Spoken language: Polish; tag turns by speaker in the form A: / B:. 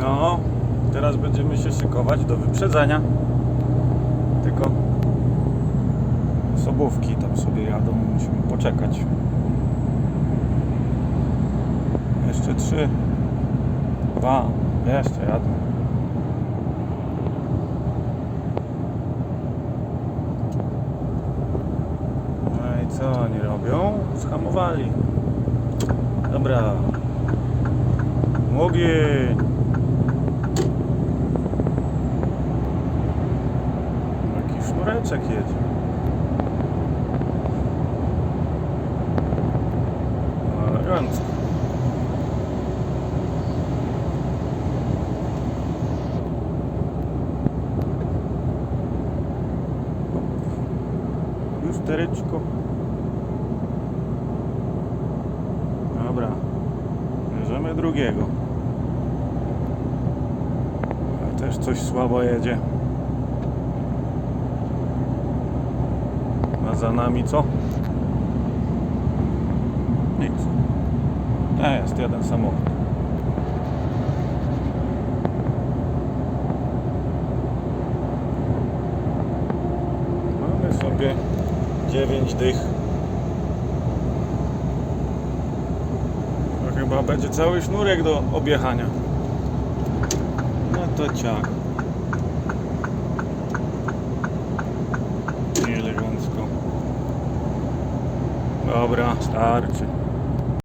A: No, teraz będziemy się szykować do wyprzedzenia. Tylko osobówki tam sobie jadą, musimy poczekać. Jeszcze trzy, dwa, jeszcze jadą. No i co oni robią? Zhamowali. Dobra. Ogień. Sznureczek jedzie. Elegancko. Lustereczko. Dobra. Bierzemy drugiego. Też coś słabo jedzie. Za nami co? Nic. Nie, jest jeden samochód. Mamy sobie 9 dych. To chyba będzie cały sznurek do objechania. No to ciach. Elegancko. Dobra, starczy.